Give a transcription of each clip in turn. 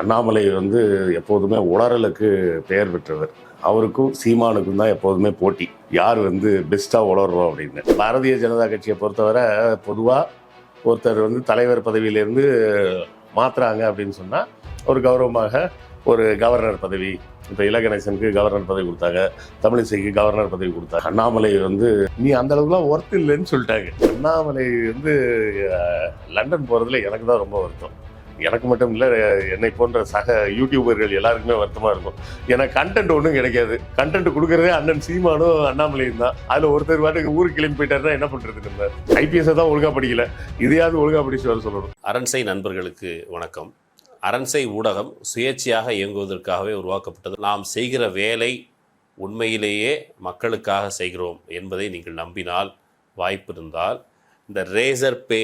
அண்ணாமலை வந்து எப்போதுமே உளறலுக்கு பெயர் பெற்றவர் அவருக்கும் சீமானுக்கும் தான் எப்போதுமே போட்டி. யார் வந்து பெஸ்ட்டாக உளர்றோம் அப்படின்னு. பாரதிய ஜனதா கட்சியை பொறுத்தவரை பொதுவாக ஒருத்தர் வந்து தலைவர் பதவியிலேருந்து மாத்துறாங்க அப்படின்னு சொன்னால் ஒரு கௌரவமாக ஒரு கவர்னர் பதவி இப்போ இலகணேசனுக்கு கவர்னர் பதவி கொடுத்தாங்க தமிழிசைக்கு கவர்னர் பதவி கொடுத்தாங்க. அண்ணாமலை வந்து நீ அந்த அளவுக்குலாம் ஒர்த் இல்லைன்னு சொல்லிட்டாங்க. அண்ணாமலை வந்து லண்டன் போகிறதுல எனக்கு தான் ரொம்ப வருத்தம். எனக்கு மட்டும் இல்லை என்னை போன்ற சக யூடியூபர்கள் எல்லாருக்குமே வருத்தமாக இருக்கும். ஏன்னா கண்டென்ட் ஒன்றும் கிடைக்காது. கண்டென்ட் கொடுக்கறதே அண்ணன் சீமானும் அண்ணாமலையும் தான். அதில் ஒருத்தர் பாட்டுக்கு ஊருக்கு கிளம்பி போயிட்டாருன்னா என்ன பண்ணுறது நம்ம? ஐபிஎஸ்ஸை தான் ஒழுங்காக படிக்கல. இதையாவது ஒழுங்காக படிச்சு வர சொல்லணும். அரண்சை நண்பர்களுக்கு வணக்கம். அரண்சை ஊடகம் சுயேட்சையாக இயங்குவதற்காகவே உருவாக்கப்பட்டது. நாம் செய்கிற வேலை உண்மையிலேயே மக்களுக்காக செய்கிறோம் என்பதை நீங்கள் நம்பினால் வாய்ப்பு இருந்தால் இந்த ரேசர் பே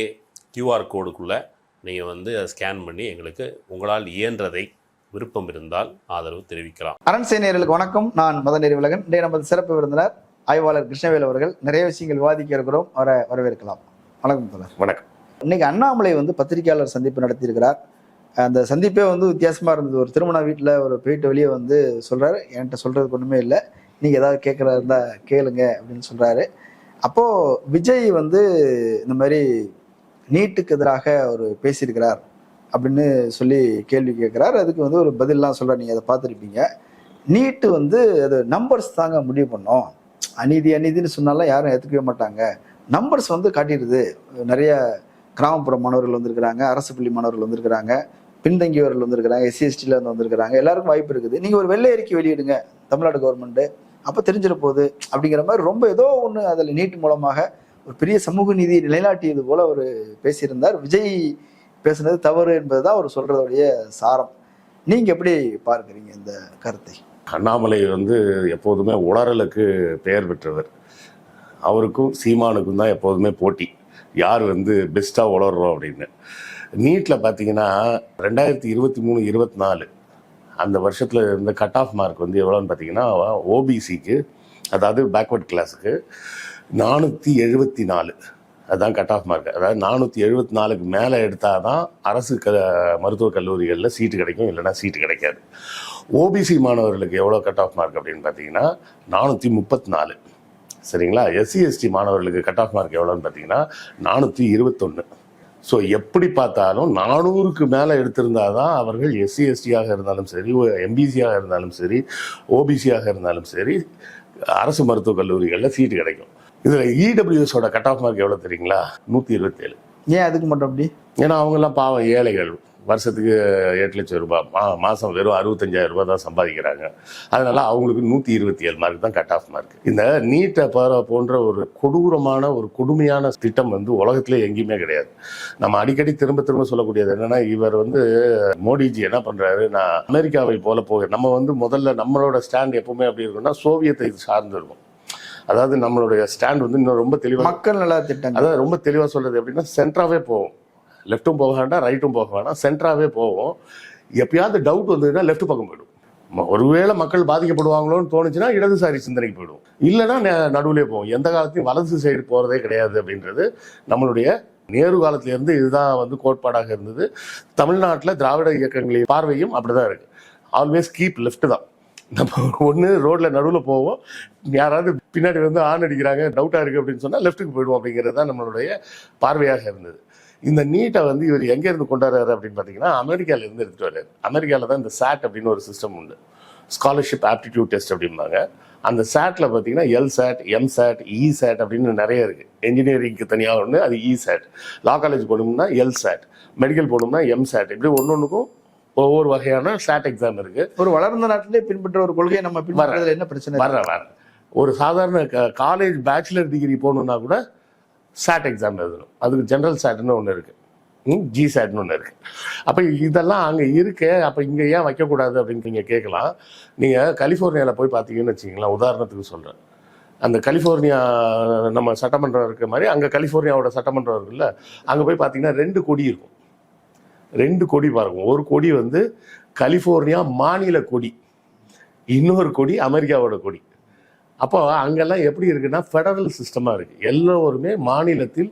கியூஆர் கோடுக்குள்ளே நீங்கள் வந்து அதை ஸ்கேன் பண்ணி எங்களுக்கு உங்களால் இயன்றதை விருப்பம் இருந்தால் ஆதரவு தெரிவிக்கலாம். அரண்சை நேயர்களுக்கு வணக்கம். நான் மதன் நெறிவிலகன் இன்றைய நமது சிறப்பு விருந்தினர் ஆய்வாளர் கிருஷ்ணவேல் அவர்கள். நிறைய விஷயங்கள் விவாதிக்க இருக்கிறோம். அவரை வரவேற்கலாம். வணக்கம் தோழர். வணக்கம். இன்னைக்கு அண்ணாமலை வந்து பத்திரிகையாளர் சந்திப்பு நடத்தியிருக்கிறார். அந்த சந்திப்பே வந்து வித்தியாசமா இருந்தது. ஒரு திருமண வீட்டில் ஒரு போயிட்டு வெளியே வந்து சொல்றாரு. என்கிட்ட சொல்றதுக்கு ஒண்ணுமே இல்லை. நீங்க ஏதாவது கேட்கறதா இருந்தா கேளுங்க அப்படின்னு சொல்றாரு. அப்போ விஜய் வந்து இந்த மாதிரி நீட்டுக்கு எதிராக அவர் பேசியிருக்கிறார் அப்படின்னு சொல்லி கேள்வி கேட்குறாரு. அதுக்கு வந்து ஒரு பதிலெலாம் சொல்கிற நீங்கள் அதை பார்த்துருப்பீங்க. நீட்டு வந்து அது நம்பர்ஸ் தாங்க முடிவு பண்ணோம். அநீதி அநீதின்னு சொன்னாலும் யாரும் ஏற்றுக்கவே மாட்டாங்க. நம்பர்ஸ் வந்து காட்டிடுது. நிறைய கிராமப்புற மாணவர்கள் வந்திருக்கிறாங்க. அரசு பள்ளி மாணவர்கள் வந்திருக்கிறாங்க. பின்தங்கியவர்கள் வந்திருக்கிறாங்க. எஸ்சி எஸ்டியில் இருந்து வந்திருக்கிறாங்க. எல்லாருக்கும் வாய்ப்பு இருக்குது. நீங்கள் ஒரு வெள்ளை அறிக்கை வெளியிடுங்க. தமிழ்நாடு கவர்மெண்ட்டு அப்போ தெரிஞ்சிட போகுது. அப்படிங்கிற மாதிரி ரொம்ப ஏதோ ஒன்று அதில் நீட் மூலமாக ஒரு பெரிய சமூக நீதி நிலைநாட்டியது போல அவர் பேசியிருந்தார். விஜய் பேசுனது தவறு என்பது தான் அவர் சொல்றதுடைய சாரம். நீங்க எப்படி பார்க்குறீங்க இந்த கருத்தை? அண்ணாமலை வந்து எப்போதுமே உளறலுக்கு பெயர் பெற்றவர். அவருக்கும் சீமானுக்கும் தான் எப்போதுமே போட்டி. யார் வந்து பெஸ்ட்டாக உளறோம் அப்படின்னு. நீட்டில் பார்த்தீங்கன்னா ரெண்டாயிரத்தி இருபத்தி மூணு இருபத்தி நாலு அந்த வருஷத்தில் இருந்த கட் ஆஃப் மார்க் வந்து எவ்வளோன்னு பார்த்தீங்கன்னா ஓபிசிக்கு அதாவது பேக்வர்ட் கிளாஸுக்கு நானூற்றி எழுபத்தி நாலு. அதுதான் கட் ஆஃப் மார்க் அதாவது நானூற்றி எழுபத்தி நாலுக்கு மேலே எடுத்தால் தான் அரசு க மருத்துவக் கல்லூரிகளில் சீட்டு கிடைக்கும் இல்லைனா சீட்டு கிடைக்காது. ஓபிசி மாணவர்களுக்கு எவ்வளோ கட் ஆஃப் மார்க் அப்படின்னு பார்த்தீங்கன்னா நானூற்றி முப்பத்தி நாலு. சரிங்களா? எஸ்சி எஸ்டி மாணவர்களுக்கு கட் ஆஃப் மார்க் எவ்வளோன்னு பார்த்தீங்கன்னா நானூற்றி இருபத்தொன்று ஸோ எப்படி பார்த்தாலும் நானூறுக்கு மேலே எடுத்திருந்தா தான் அவர்கள் எஸ்சி எஸ்டியாக இருந்தாலும் சரி எம்பிசியாக இருந்தாலும் சரி ஓபிசியாக இருந்தாலும் சரி அரசு மருத்துவக் கல்லூரிகளில் சீட்டு கிடைக்கும். இதில் இடபிள்யூஎஸோட கட் ஆஃப் மார்க் எவ்வளோ தெரியுங்களா? நூற்றி இருபத்தேழு. ஏன் அதுக்கு மட்டும் அப்படி? ஏன்னா அவங்கெல்லாம் பாவம் ஏழைகள். வருஷத்துக்கு எட்டு லட்சம் ரூபாய் மா மாதம் வெறும் அறுபத்தஞ்சாயிரம் ரூபாய் தான் சம்பாதிக்கிறாங்க. அதனால அவங்களுக்கு நூற்றி இருபத்தி ஏழு மார்க் தான் கட் ஆஃப் மார்க் இந்த நீட்டை போற போன்ற ஒரு கொடூரமான ஒரு கொடுமையான திட்டம் வந்து உலகத்திலே எங்கேயுமே கிடையாது. நம்ம அடிக்கடி திரும்ப திரும்ப சொல்லக்கூடியது என்னன்னா இவர் வந்து மோடிஜி என்ன பண்றாரு? நான் அமெரிக்காவை போல போக நம்ம வந்து முதல்ல நம்மளோட ஸ்டாண்ட் எப்பவுமே அப்படி இருக்கும்னா சோவியத்தை சார்ந்து இருக்கும். அதாவது நம்மளுடைய ஸ்டாண்ட் வந்து இன்னும் ரொம்ப தெளிவாக மக்கள் நல திட்டங்கள். அதான் ரொம்ப தெளிவாக சொல்றது எப்படின்னா சென்ட்ராவே போவோம். லெஃப்ட்டும் போக வேண்டாம் ரைட்டும் போக வேண்டாம் சென்ட்ராவே போவோம். எப்பயாவது டவுட் வந்ததுன்னா லெஃப்ட் பக்கம் போயிடும். ஒருவேளை மக்கள் பாதிக்கப்படுவாங்களோன்னு தோணுச்சுன்னா இடதுசாரி சிந்தனைக்கு போயிடும். இல்லைன்னா நடுவுலே போவோம். எந்த காலத்தையும் வலது சைடு போகிறதே கிடையாது அப்படின்றது நம்மளுடைய நேரு காலத்துல இருந்து இதுதான் வந்து கோட்பாடாக இருந்தது. தமிழ்நாட்டில் திராவிட இயக்கங்களின் பார்வையும் அப்படிதான் இருக்கு. ஆல்வேஸ் கீப் லெஃப்ட் தான். நம்ம ஒன்று ரோட்டில் நடுவில் போவோம். யாராவது பின்னாடி வந்து ஆன் அடிக்கிறாங்க டவுட்டாக இருக்குது அப்படின்னு சொன்னால் லெஃப்ட்டுக்கு போயிடுவோம் அப்படிங்கிறது தான் நம்மளுடைய பார்வையாக இருந்தது. இந்த நீட்டை வந்து இவர் எங்கேருந்து கொண்டாடுறாரு அப்படின்னு பார்த்தீங்கன்னா அமெரிக்காவிலேருந்து எடுத்துகிட்டு வர்றாரு. அமெரிக்காவில் தான் இந்த சாட் அப்படின்னு ஒரு சிஸ்டம் உண்டு. ஸ்காலர்ஷிப் ஆப்டிடியூட் டெஸ்ட் அப்படிம்பாங்க. அந்த சேட்டில் பார்த்தீங்கன்னா L SAT M SAT E e SAT அப்படின்னு நிறைய இருக்குது என்ஜினியரிங்க்கு தனியாக ஒன்று அது இ சாட் லா காலேஜ் போகணும்னா எல் சாட் மெடிக்கல் போகணும்னா எம் சாட் இப்படி ஒன்று ஒன்றுக்கும் ஒவ்வொரு வகையான சாட் எக்ஸாம் இருக்கு. ஒரு வளர்ந்த நாட்டிலே பின்பற்ற ஒரு கொள்கையை நம்ம பின்பற்றதுல என்ன பிரச்சனை? வர வர ஒரு சாதாரண காலேஜ் பேச்சுலர் டிகிரி போகணுன்னா கூட சாட் எக்ஸாம் எழுதணும். அதுக்கு ஜென்ரல் சாட்னு ஒன்று இருக்கு. ஜி சாட்னு ஒன்று இருக்கு. அப்போ இதெல்லாம் அங்கே இருக்கு அப்போ இங்கே ஏன் வைக்கக்கூடாது அப்படின்னு நீங்கள் கேட்கலாம். நீங்கள் கலிஃபோர்னியாவில் போய் பார்த்தீங்கன்னு வச்சிங்களேன் உதாரணத்துக்கு சொல்கிறேன் அந்த கலிஃபோர்னியா நம்ம சட்டமன்றம் இருக்க மாதிரி அங்கே கலிஃபோர்னியாவோட சட்டமன்றம் இருக்குல்ல அங்கே போய் பார்த்தீங்கன்னா ரெண்டு கொடி இருக்கும். ரெண்டு கொடி பாருங்க ஒரு கொடி வந்து கலிஃபோர்னியா மாநில கொடி இன்னொரு கொடி அமெரிக்காவோட கொடி. அப்போ அங்கெல்லாம் எப்படி இருக்குன்னா ஃபெடரல் சிஸ்டமாக இருக்குது எல்லோருமே மாநிலத்தில்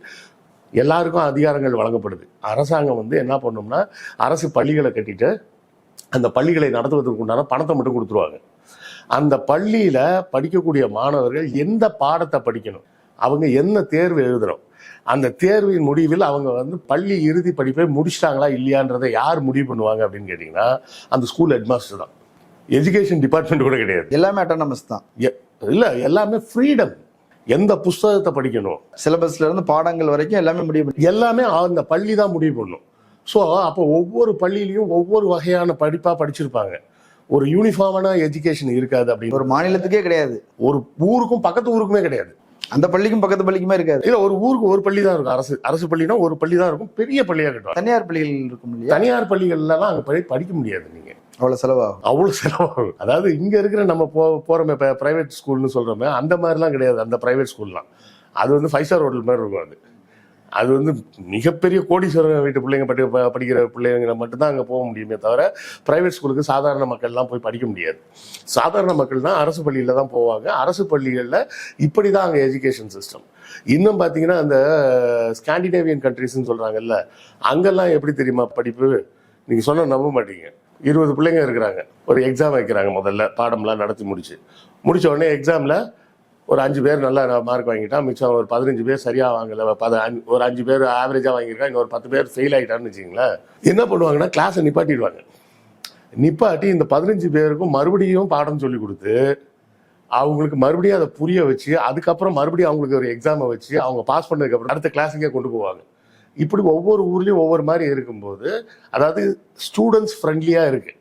எல்லாருக்கும் அதிகாரங்கள் வழங்கப்படுது. அரசாங்கம் வந்து என்ன பண்ணும்னா அரசு பள்ளிகளை கட்டிட்டு அந்த பள்ளிகளை நடத்துவதற்கு உண்டான பணத்தை மட்டும் கொடுத்துருவாங்க. அந்த பள்ளியில் படிக்கக்கூடிய மாணவர்கள் எந்த பாடத்தை படிக்கணும்? அவங்க என்ன தேர்வு எழுதுகிறோம் அந்த தேர்வின் முடிவில் அவங்க வந்து பள்ளி இறுதி படிப்பை முடிச்சிட்டாங்களா இல்லையான்றதை யார் முடிவு பண்ணுவாங்க அப்படின்னு கேட்டிங்கன்னா அந்த ஸ்கூல் ஹெட்மாஸ்டர் தான். எஜுகேஷன் டிபார்ட்மெண்ட் கூட கிடையாது. எல்லாமே அட்டானமஸ் தான். இல்ல எல்லாமே ஃப்ரீடம் எந்த புஸ்தகத்தை படிக்கணும்? சிலபஸ்ல இருந்து பாடங்கள் வரைக்கும் எல்லாமே முடிவு எல்லாமே அந்த பள்ளி தான் முடிவு பண்ணும். ஸோ அப்போ ஒவ்வொரு பள்ளியிலையும் ஒவ்வொரு வகையான படிப்பா படிச்சிருப்பாங்க. ஒரு யூனிஃபார்மான எஜுகேஷன் இருக்காது அப்படின்னு ஒரு மாநிலத்துக்கே கிடையாது. ஒரு ஊருக்கும் பக்கத்து ஊருக்குமே கிடையாது. அந்த பள்ளிக்கும் பக்கத்து பள்ளிக்குமே இருக்காது. இல்ல ஒரு ஊருக்கு ஒரு பள்ளி தான் இருக்கும். அரசு அரசு பள்ளினா ஒரு பள்ளி தான் இருக்கும். பெரிய பள்ளியா கட்டுவாங்க தனியார் பள்ளிகள் இருக்கும் இல்லையா? தனியார் பள்ளிகள்லாம் அங்க போய் படிக்க முடியாது நீங்க. அவ்வளவு செலவாகும். அவ்வளவு செலவாகும். அதாவது இங்க இருக்கிற நம்ம போ போறோமே பிரைவேட் ஸ்கூல்னு சொல்றோமே அந்த மாதிரிலாம் கிடையாது அந்த பிரைவேட் ஸ்கூல்லாம் அது வந்து ஃபைவ் ஸ்டார் ஹோட்டல் மாதிரி இருக்கும் அது. அது வந்து மிகப்பெரிய கோடீஸ்வரர் வீட்டு பிள்ளைங்க படி படிக்கிற பிள்ளைங்க மட்டும்தான் அங்கே போக முடியுமே தவிர பிரைவேட் ஸ்கூலுக்கு சாதாரண மக்கள்லாம் போய் படிக்க முடியாது. சாதாரண மக்கள் தான் அரசு பள்ளியில் தான் போவாங்க. அரசு பள்ளிகளில் இப்படி தான் அங்கே எஜுகேஷன் சிஸ்டம் இன்னும் பார்த்தீங்கன்னா அந்த ஸ்காண்டினேவியன் கண்ட்ரிஸ்ன்னு சொல்கிறாங்கல்ல அங்கெல்லாம் எப்படி தெரியுமா படிப்பு? நீங்கள் சொன்ன நம்ப மாட்டீங்க. இருபது பிள்ளைங்க இருக்கிறாங்க. ஒரு எக்ஸாம் வைக்கிறாங்க முதல்ல பாடம்லாம் நடத்தி முடிச்சு. முடிச்ச உடனே எக்ஸாமில் ஒரு அஞ்சு பேர் நல்லா மார்க் வாங்கிட்டான் மிச்சம் ஒரு பதினஞ்சு பேர் சரியாக வாங்கல. பத ஒரு அஞ்சு பேர் ஆவரேஜாக வாங்கியிருக்கான் இன்னும் ஒரு பத்து பேர் ஃபெயில் ஆகிட்டான்னு வச்சுங்களேன் என்ன பண்ணுவாங்கன்னா கிளாஸை நிப்பாட்டிடுவாங்க. நிப்பாட்டி இந்த பதினஞ்சு பேருக்கும் மறுபடியும் பாடம் சொல்லி கொடுத்து அவங்களுக்கு மறுபடியும் அதை புரிய வச்சு அதுக்கப்புறம் மறுபடியும் அவங்களுக்கு ஒரு எக்ஸாமை வச்சு அவங்க பாஸ் பண்ணதுக்கப்புறம் அடுத்த கிளாஸுக்கே கொண்டு போவாங்க. இப்படி ஒவ்வொரு ஊர்லேயும் ஒவ்வொரு மாதிரி இருக்கும்போது அதாவது ஸ்டூடெண்ட்ஸ் ஃப்ரெண்ட்லியாக இருக்குது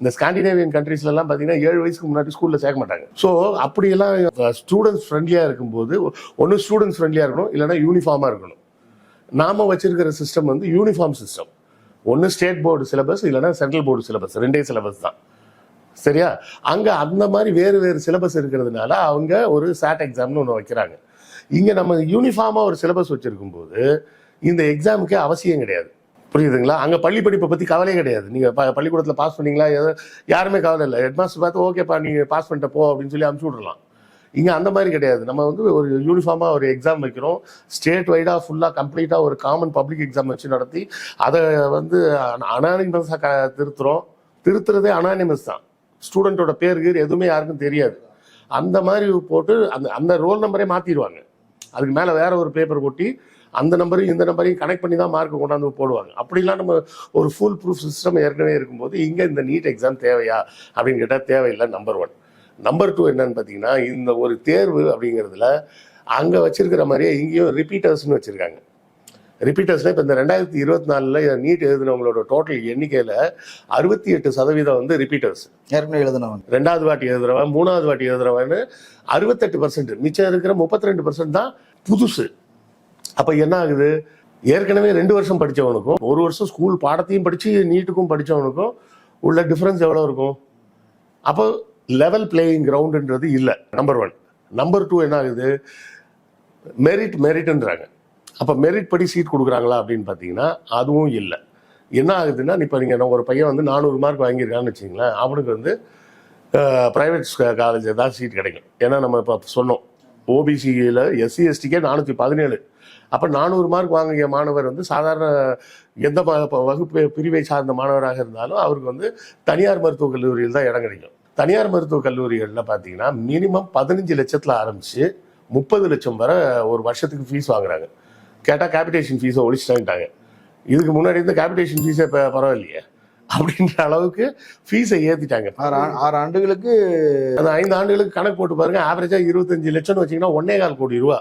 இந்த ஸ்காண்டினேவியன் கண்ட்ரீஸ்ல பார்த்தீங்கன்னா ஏழு வயசுக்கு முன்னாடி ஸ்கூலில் சேர்க்க மாட்டாங்க. ஸோ அப்படியெல்லாம் ஸ்டூடெண்ட்ஸ் ஃப்ரெண்ட்லியாக இருக்கும்போது ஒன்று ஸ்டூடெண்ட்ஸ் ஃப்ரெண்ட்லியாக இருக்கணும் இல்லைன்னா யூனிஃபார்மாக இருக்கணும். நாம வச்சிருக்கிற சிஸ்டம் வந்து யூனிஃபார்ம் சிஸ்டம் ஒன்று ஸ்டேட் போர்டு சிலபஸ் இல்லைன்னா சென்ட்ரல் போர்டு சிலபஸ் ரெண்டே சிலபஸ் தான். சரியா? அங்கே அந்த மாதிரி வேறு வேறு சிலபஸ் இருக்கிறதுனால அவங்க ஒரு சாட் எக்ஸாம்னு ஒன்று வைக்கிறாங்க. இங்கே நம்ம யூனிஃபார்மாக ஒரு சிலபஸ் வச்சுருக்கும்போது இந்த எக்ஸாமுக்கே அவசியம் கிடையாது. புரியுதுங்களா? அங்கே பள்ளி படிப்பை பற்றி கவலையே கிடையாது. நீங்கள் ப- பள்ளிக்கூடத்தில் பாஸ் பண்ணீங்களா? எதோ யாருமே கவலை இல்லை. ஹெட்மாஸ்டர் பார்த்து ஓகேப்பா நீங்கள் பாஸ் பண்ணிட்ட போ அப்படின்னு சொல்லி அனுப்பிச்சி விடலாம் இங்கே அந்த மாதிரி கிடையாது. நம்ம வந்து ஒரு யூனிஃபார்மாக ஒரு எக்ஸாம் வைக்கிறோம். ஸ்டேட் வைடாக ஃபுல்லாக கம்ப்ளீட்டாக ஒரு காமன் பப்ளிக் எக்ஸாம் வச்சு நடத்தி அதை வந்து அனானிமஸாக க திருத்துறோம். திருத்துறதே அனானிமஸ் தான். ஸ்டூடெண்ட்டோட பேர் கீர் எதுவுமே யாருக்கும் தெரியாது. அந்த மாதிரி போட்டு அந்த அந்த ரோல் நம்பரே மாற்றிடுவாங்க அதுக்கு மேலே வேற ஒரு பேப்பர் கொட்டி அந்த நம்பரையும் இந்த நம்பரையும் கனெக்ட் பண்ணி தான் மார்க் கொண்டாந்து போடுவாங்க. அப்படிலாம் நம்ம ஒரு ஃபுல் ப்ரூஃப் சிஸ்டம் ஏற்கனவே இருக்கும்போது இங்க இந்த நீட் எக்ஸாம் தேவையா அப்படின்னு கேட்டால் தேவையில்லை நம்பர் ஒன் நம்பர் டூ என்னன்னு பார்த்தீங்கன்னா இந்த ஒரு தேர்வு அப்படிங்கிறதுல அங்கே வச்சிருக்கிற மாதிரியே இங்கேயும் ரிப்பீட்டர்ஸ்னு வச்சிருக்காங்க. ரிப்பீட்டர்ஸ்னா இப்போ இந்த ரெண்டாயிரத்தி இருபத்தி நாலில் நீட் எழுதினவங்களோட டோட்டல் எண்ணிக்கையில் அறுபத்தி எட்டு சதவீதம் வந்து ரிப்பீட்டர்ஸ் ஏற்கனவே எழுதினவன் ரெண்டாவது வாட்டி எழுதுறவன் மூணாவது வாட்டி எழுதுறவன் அறுபத்தெட்டு பர்சன்ட் மிச்சம் இருக்கிற முப்பத்தி ரெண்டு பர்சன்ட் தான் புதுசு. அப்போ என்ன ஆகுது ஏற்கனவே ரெண்டு வருஷம் படித்தவனுக்கும் ஒரு வருஷம் ஸ்கூல் பாடத்தையும் படித்து நீட்டுக்கும் படித்தவனுக்கும் உள்ள டிஃப்ரென்ஸ் எவ்வளோ இருக்கும்? அப்போ லெவல் பிளேயிங் கிரவுண்டுன்றது இல்லை நம்பர் ஒன் நம்பர் டூ என்ன ஆகுது மெரிட் மெரிட்ன்றாங்க அப்போ மெரிட் படி சீட் கொடுக்குறாங்களா அப்படின்னு பார்த்தீங்கன்னா அதுவும் இல்லை. என்ன ஆகுதுன்னா இப்போ நீங்கள் ஒரு பையன் வந்து நானூறு மார்க் வாங்கியிருக்கான்னு வச்சிங்களேன் அவனுக்கு வந்து ப்ரைவேட் காலேஜ் தான் சீட் கிடைக்கும். ஏன்னா நம்ம இப்போ சொன்னோம் ஓபிசியில் எஸ்சி எஸ்டிக்கே நானூற்றி பதினேழு. அப்போ நானூறு மார்க் வாங்கிய மாணவர் வந்து சாதாரண எந்த வகுப்பு பிரிவை சார்ந்த மாணவராக இருந்தாலும் அவருக்கு வந்து தனியார் மருத்துவக் கல்லூரியில் தான் இடம் கிடைக்கும். தனியார் மருத்துவக் கல்லூரிகளில் பார்த்தீங்கன்னா மினிமம் பதினஞ்சு லட்சத்தில் ஆரம்பிச்சு முப்பது லட்சம் வரை ஒரு வருஷத்துக்கு ஃபீஸ் வாங்குறாங்க. கேட்டால் கேபிடேஷன் ஃபீஸை ஒழிச்சிட்டாங்க இதுக்கு முன்னாடி இருந்த கேபிடேஷன் ஃபீஸே இப்போ பரவாயில்லையே? அப்படின்ற அளவுக்கு ஃபீஸை ஏற்றிட்டாங்க ஆறு ஆறு ஆண்டுகளுக்கு அந்த ஐந்து ஆண்டுகளுக்கு கணக்கு போட்டு பாருங்க ஆவரேஜா இருபத்தஞ்சு லட்சம்னு வச்சீங்கன்னா ஒன்னே கால் கோடி ரூபா.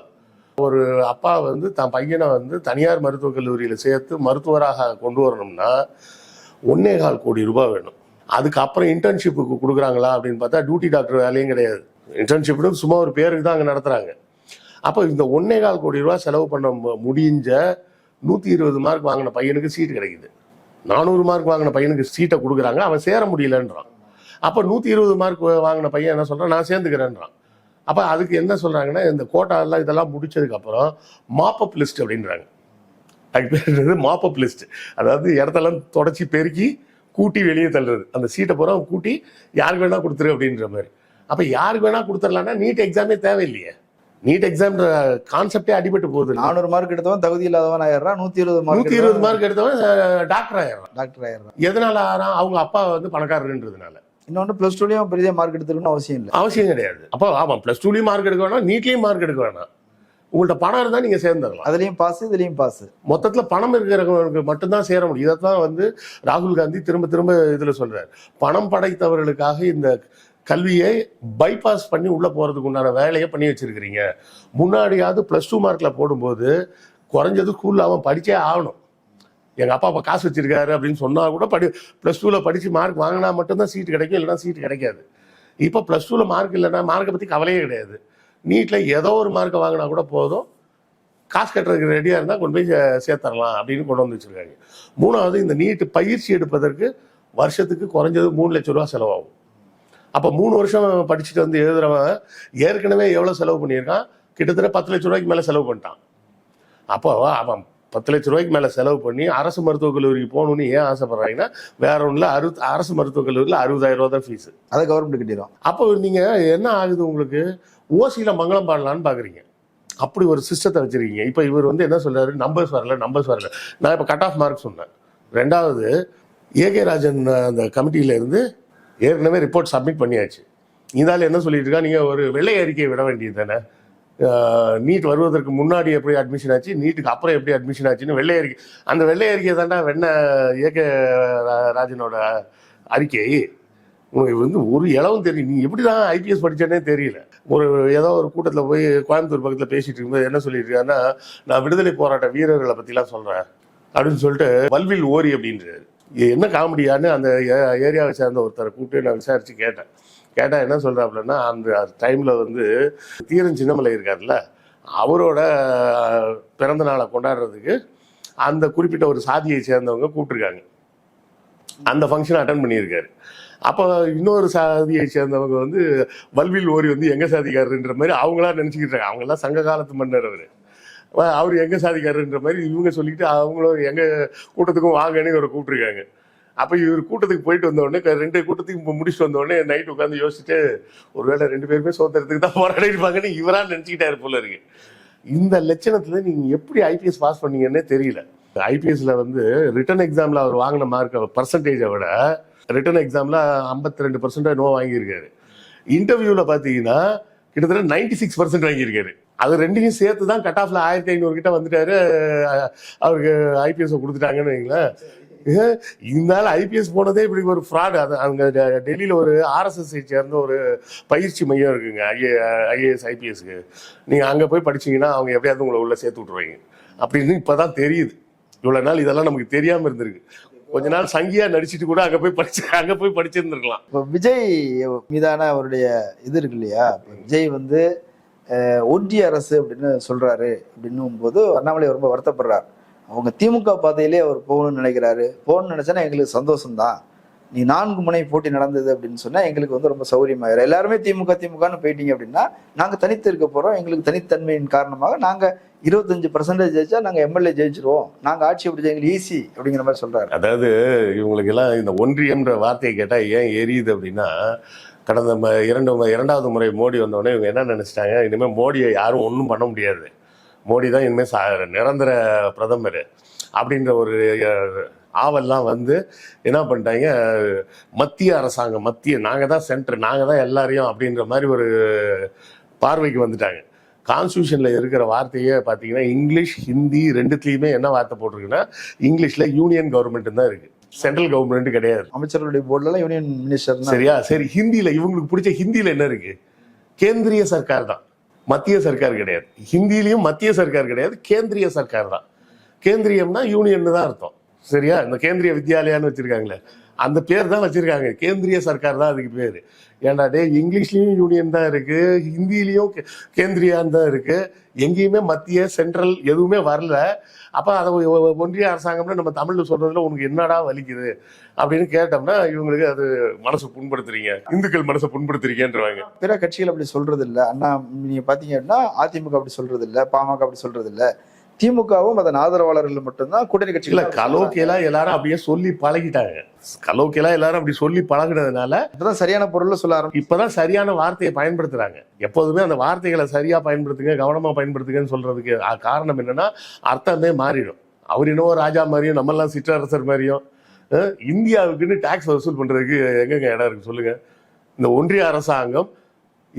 ஒரு அப்பா வந்து தன் பையனை வந்து தனியார் மருத்துவக் கல்லூரியில் சேர்த்து மருத்துவராக கொண்டு வரணும்னா ஒன்னே கால் கோடி ரூபாய் வேணும். அதுக்கப்புறம் இன்டர்ன்ஷிப்புக்கு கொடுக்குறாங்களா அப்படின்னு பார்த்தா டியூட்டி டாக்டர் வேலையும் கிடையாது. இன்டர்ன்ஷிப்னு சும்மா ஒரு பேருக்கு தான் அங்கே நடத்துகிறாங்க அப்போ இந்த ஒன்னே கால் கோடி ரூபா செலவு பண்ண முடிஞ்ச நூற்றி இருபது மார்க் வாங்கின பையனுக்கு சீட் கிடைக்குது. நானூறு மார்க் வாங்கின பையனுக்கு சீட்டை கொடுக்குறாங்க. அவன் சேர முடியலன்றான். அப்போ நூற்றி இருபது மார்க் வாங்கின பையன் என்ன சொல்கிறான் நான் சேர்ந்துக்கிறேன்றான். அப்போ அதுக்கு என்ன சொல்கிறாங்கன்னா இந்த கோட்டாலாம் இதெல்லாம் முடிச்சதுக்கப்புறம் மாப்பப் லிஸ்ட் அப்படின்றாங்க. அதுக்கு பேர் மாப்பப் லிஸ்ட் அதாவது இடத்தெல்லாம் தொடச்சி பெருக்கி கூட்டி வெளியே தள்ளுறது. அந்த சீட்டை பூரா கூட்டி யாருக்கு வேணா கொடுத்துரு அப்படின்ற மாதிரி. அப்போ யாருக்கு வேணா கொடுத்துடலான்னா நீட் எக்ஸாமே தேவையில்லையே. நீட் எக்ஸாம் கான்செப்டே அடிபட்டு போகுது. நானூறு மார்க் எடுத்தவன் தகுதி இல்லாதவன் ஆயிடுறான் நூத்தி இருபது மார்க் நூத்தி இருபது மார்க் எடுத்தவன் டாக்டர் ஆயிடுறான். டாக்டர் ஆயிடுறான். எதனால ஆறான்? அவங்க அப்பா வந்து பணக்காரருன்றதுனால. இன்னொன்னு பிளஸ் டூலயும் பெரிய மார்க் எடுத்துக்கணும்னு அவசியம் இல்லை. அவசியம் கிடையாது. அப்போ ஆமா பிளஸ் டூலயும் மார்க் எடுக்க வேணாம் நீட்லயும் மார்க் எடுக்க வேணாம். உங்கள்ட்ட பணம் இருந்தா நீங்க சேர்ந்துடலாம். அதுலயும் பாஸ் இதுலயும் பாஸ் மொத்தத்துல பணம் இருக்கிறவங்களுக்கு மட்டும்தான் சேர முடியும் இதைத்தான் வந்து ராகுல் காந்தி திரும்ப திரும்ப இதுல சொல்றாரு. பணம் படைத்தவர்களுக்காக இந்த கல்வியை பைபாஸ் பண்ணி உள்ள போறதுக்கு உண்டான வேலையை பண்ணி வச்சிருக்கிறீங்க. முன்னாடியாவது பிளஸ் டூ மார்க்ல போடும்போது குறைஞ்சது ஸ்கூல்ல அவன் படிச்சே ஆகணும். எங்க அப்பா அப்பா காசு வச்சிருக்காரு அப்படின்னு சொன்னா கூட படி பிளஸ் டூல படிச்சு மார்க் வாங்கினா மட்டும்தான் சீட் கிடைக்கும் இல்லைன்னா சீட் கிடைக்காது. இப்போ பிளஸ் டூல மார்க் இல்லைன்னா மார்க்கை பத்தி கவலையே கிடையாது. நீட்ல ஏதோ ஒரு மார்க்கை வாங்கினா கூட போதும். காசு கட்டுறதுக்கு ரெடியாக இருந்தால் கொண்டு போய் சே- சேர்த்தரலாம் அப்படின்னு கொண்டு வந்து வச்சிருக்காங்க. மூணாவது இந்த நீட்டு பயிற்சி எடுப்பதற்கு வருஷத்துக்கு குறைஞ்சது மூணு லட்ச ரூபா செலவாகும். அப்போ மூணு வருஷம் படிச்சுட்டு வந்து எழுதுறவன் ஏற்கனவே எவ்வளோ செலவு பண்ணியிருக்கான்? கிட்டத்தட்ட பத்து லட்ச ரூபாய்க்கு மேலே செலவு பண்ணிட்டான். அப்போ அவன் பத்து லட்ச ரூபாய்க்கு மேலே செலவு பண்ணி அரசு மருத்துவக் கல்லூரிக்கு போகணும்னு ஏன் ஆசைப்படுறாங்கன்னா வேற ஒன்றில் அறு அரசு மருத்துவக் கல்லூரியில் அறுபதாயிரம் ரூபா தான் ஃபீஸு அதை கவர்மெண்ட் கட்டிடும் அப்போ நீங்கள் என்ன ஆகுது உங்களுக்கு? ஓசியில் மங்களம் பாடலான்னு பார்க்குறீங்க அப்படி ஒரு சிஸ்டத்தை வச்சிருக்கீங்க. இப்போ இவர் வந்து என்ன சொல்றாரு? நம்பர்ஸ் வரல நம்பர்ஸ் வரல. நான் இப்போ கட் ஆஃப் மார்க் சொன்னேன். ரெண்டாவது ஏகே ராஜன் அந்த கமிட்டியில இருந்து ஏற்கனவே ரிப்போர்ட் சப்மிட் பண்ணியாச்சு. இதால என்ன சொல்லிட்டு இருக்கா? நீங்கள் ஒரு வெள்ளை அறிக்கையை விட வேண்டியது தானே? நீட் வருவதற்கு முன்னாடி எப்படி அட்மிஷன் ஆச்சு? நீட்டுக்கு அப்புறம் எப்படி அட்மிஷன் ஆச்சுன்னு வெள்ளை அறிக்கை அந்த வெள்ளை அறிக்கை தாண்டா வெண்ண ஏகே ரா- ராஜனோட அறிக்கை. உனக்கு வந்து ஒரு இளவும் தெரியும் நீ எப்படி தான் ஐபிஎஸ் படித்தேனே தெரியல. ஒரு ஏதோ ஒரு கூட்டத்தில் போய் கோயம்புத்தூர் பக்கத்தில் பேசிட்டு இருக்கும்போது என்ன சொல்லிட்டு நான் விடுதலை போராட்ட வீரர்களை பற்றிலாம் சொல்கிறேன் அப்படின்னு சொல்லிட்டு வல்வில் ஓரி அப்படின்றாரு. என்ன காமெடியான்னு அந்த ஏ- ஏரியாவை சேர்ந்த ஒருத்தரை கூப்பிட்டு நான் விசாரித்து கேட்டேன். கேட்டால் என்ன சொல்கிறாப்புலன்னா அந்த டைமில் வந்து தீரன் சின்னமலை இருக்கார்ல அவரோட பிறந்த நாளை கொண்டாடுறதுக்கு அந்த குறிப்பிட்ட ஒரு சாதியை சேர்ந்தவங்க கூப்பிட்டுருக்காங்க. அந்த ஃபங்க்ஷனை அட்டன் பண்ணியிருக்காரு. அப்போ இன்னொரு சாதியை சேர்ந்தவங்க வந்து வல்வில் ஓரி வந்து எங்கள் சாதிக்காரருன்ற மாதிரி அவங்களா நினச்சிக்கிட்டு இருக்காங்க. அவங்களாம் சங்க காலத்து மன்னர் அவர். அவர் எங்கள் சாதிக்காரருன்ற மாதிரி இவங்க சொல்லிட்டு அவங்களும் எங்கள் கூட்டத்துக்கும் வாங்கன்னு இவரை கூப்பிட்டுருக்காங்க. அப்போ இவர் கூட்டத்துக்கு போயிட்டு வந்த உடனே ரெண்டு கூட்டத்துக்கு முடிச்சுட்டு வந்த உடனே நைட் உட்காந்து யோசிச்சுட்டு ஒருவேளை ரெண்டு பேருமே சோதரத்துக்கு தான் போராடி இருப்பாங்கன்னு இவராக நினச்சிக்கிட்டாரு போல இருக்கு. இந்த லட்சணத்தில் நீங்கள் எப்படி ஐபிஎஸ் பாஸ் பண்ணீங்கன்னே தெரியல. ஐபிஎஸ்ல வந்து ரிட்டன் எக்ஸாமில் அவர் வாங்கின மார்க் பர்சன்டேஜை விட ரிட்டன் எக்ஸாமில் ஐம்பத்தி ரெண்டு பர்சன்டாக நோ வாங்கியிருக்காரு. இன்டர்வியூவில் பார்த்தீங்கன்னா கிட்டத்தட்ட 96% சிக்ஸ் பர்சன்ட் வாங்கியிருக்காரு. அது ரெண்டையும் சேர்த்து தான் கட் ஆஃப்ல ஆயிரத்தி ஐநூறு கிட்ட வந்துட்டாரு. அவருக்கு ஐபிஎஸ் கொடுத்துட்டாங்கன்னு வைங்களேன். இருந்தாலும் ஐபிஎஸ் போனதே இப்படி ஒரு ஃப்ராடு அது அங்கே டெ- ஒரு ஆர்எஸ்எஸ்ஐ சேர்ந்த ஒரு பயிற்சி மையம் இருக்குங்க. ஐஏ ஐஏஎஸ் ஐபிஎஸ்க்கு நீங்கள் அங்கே போய் படிச்சீங்கன்னா அவங்க எப்படியாவது உங்களை உள்ள சேர்த்து விட்டுருவாங்க. அப்படின்னு இப்போ தான் தெரியுது. இவ்வளோ நாள் இதெல்லாம் நமக்கு தெரியாமல் இருந்திருக்கு. கொஞ்ச நாள் சங்கியா நடிச்சிட்டு கூட அங்க போய் படிச்சு அங்க போய் படிச்சிருந்துருக்கலாம். இப்போ விஜய் மீதான அவருடைய இது இருக்கு இல்லையா? விஜய் வந்து ஒன்றிய அரசு அப்படின்னு சொல்றாரு. அப்படின்னும் போது அண்ணாமலை ரொம்ப வருத்தப்படுறார். அவங்க திமுக பாதையிலே அவர் போகணும்னு நினைக்கிறாரு. போகணும்னு நினைச்சா எங்களுக்கு சந்தோஷம்தான். நீ நான்கு முனை போட்டி நடந்தது அப்படின்னு சொன்னா எங்களுக்கு வந்து ரொம்ப சௌரியமாயிரும் எல்லாருமே திமுக திமுகன்னு போயிட்டீங்க அப்படின்னா நாங்க தனித்து இருக்க போறோம். எங்களுக்கு தனித்தன்மையின் காரணமாக நாங்க இருபத்தஞ்சு பர்சன்டேஜ் ஜெயிச்சா நாங்க எம்எல்ஏ ஜெயிச்சிருவோம். நாங்க ஆட்சி அப்படி எங்களுக்கு ஈஸி அப்படிங்கிற மாதிரி சொல்றாரு. அதாவது இவங்களுக்கு எல்லாம் இந்த ஒன்றியம்ன்ற வார்த்தையை கேட்டா ஏன் எரியுது அப்படின்னா கடந்த ம- இரண்டு இரண்டாவது முறை மோடி வந்தோடனே இவங்க என்ன நினைச்சிட்டாங்க? இனிமேல் மோடியை யாரும் ஒன்றும் பண்ண முடியாது. மோடி தான் இனிமேல் நிரந்தர பிரதமர் அப்படின்ற ஒரு ஆவல்லாம் வந்து என்ன பண்ணிட்டாங்க மத்திய அரசாங்கம் மத்திய நாங்கள் தான் சென்டர் நாங்கள் தான் எல்லாரையும் அப்படின்ற மாதிரி ஒரு பார்வைக்கு வந்துட்டாங்க. கான்ஸ்டியூஷனில் இருக்கிற வார்த்தையே பார்த்தீங்கன்னா இங்கிலீஷ் ஹிந்தி ரெண்டுத்துலேயுமே என்ன வார்த்தை போட்டிருக்குன்னா இங்கிலீஷில் யூனியன் கவர்மெண்ட் தான் இருக்கு. சென்ட்ரல் கவர்மெண்ட் கிடையாது. அமைச்சர்களுடைய போர்டுல யூனியன் மினிஸ்டர் சரியா? சரி ஹிந்தியில இவங்களுக்கு பிடிச்ச ஹிந்தியில என்ன இருக்கு? கேந்திரிய சர்க்கார் தான். மத்திய சர்க்கார் கிடையாது. ஹிந்திலையும் மத்திய சர்க்கார் கிடையாது கேந்திரிய சர்க்கார் தான். கேந்திரியம்னா யூனியன் தான் அர்த்தம். சரியா? இந்த கேந்திரிய வித்யாலயான்னு வச்சிருக்காங்களே. அந்த பேர் தான் வச்சிருக்காங்க. கேந்திரிய சர்க்கார் தான் அதுக்கு பேர். ஏன்டா டே இங்கிலீஷ்லேயும் யூனியன் தான் இருக்கு ஹிந்திலையும் கே- கேந்திரியான் தான் இருக்கு. எங்கேயுமே மத்திய சென்ட்ரல் எதுவுமே வரல. அப்போ அதை ஒன்றிய அரசாங்கம்னு நம்ம தமிழில் சொல்றதுல உனக்கு என்னடா வலிக்குது? அப்படின்னு கேட்டோம்னா இவங்களுக்கு அது மனசு புண்படுத்துறீங்க. இந்துக்கள் மனசை புண்படுத்துறீங்கன்றவாங்க. பிற கட்சிகள் அப்படி சொல்றது இல்லை அண்ணா நீங்க பாத்தீங்க அப்படின்னா அதிமுக அப்படி சொல்றது இல்லை பாமக அப்படி சொல்றது இல்லை திமுகவும் அதன் ஆதரவாளர்கள் மட்டும்தான் கூட்டணி கட்சிகள் கலோக்கியெல்லாம் எல்லாரும் அப்படியே சொல்லி பழகிட்டாங்க. கலோக்கியெல்லாம் எல்லாரும் அப்படி சொல்லி பழகினதுனால இப்பதான் சரியான பொருள்ல சொல்ல ஆரம்பி இப்பதான் சரியான வார்த்தையை பயன்படுத்துறாங்க. எப்போதுமே அந்த வார்த்தைகளை சரியா பயன்படுத்துங்க கவனமா பயன்படுத்துங்கன்னு சொல்றதுக்கு காரணம் என்னன்னா அர்த்தமே மாறிடும். அவர் என்னவோ ராஜா மாதிரியும் நம்ம எல்லாம் சிற்றரசர் மாதிரியும் இந்தியாவுக்குன்னு டாக்ஸ் வசூல் பண்றதுக்கு எங்கெங்க இடம் இருக்கு சொல்லுங்க. இந்த ஒன்றிய அரசாங்கம்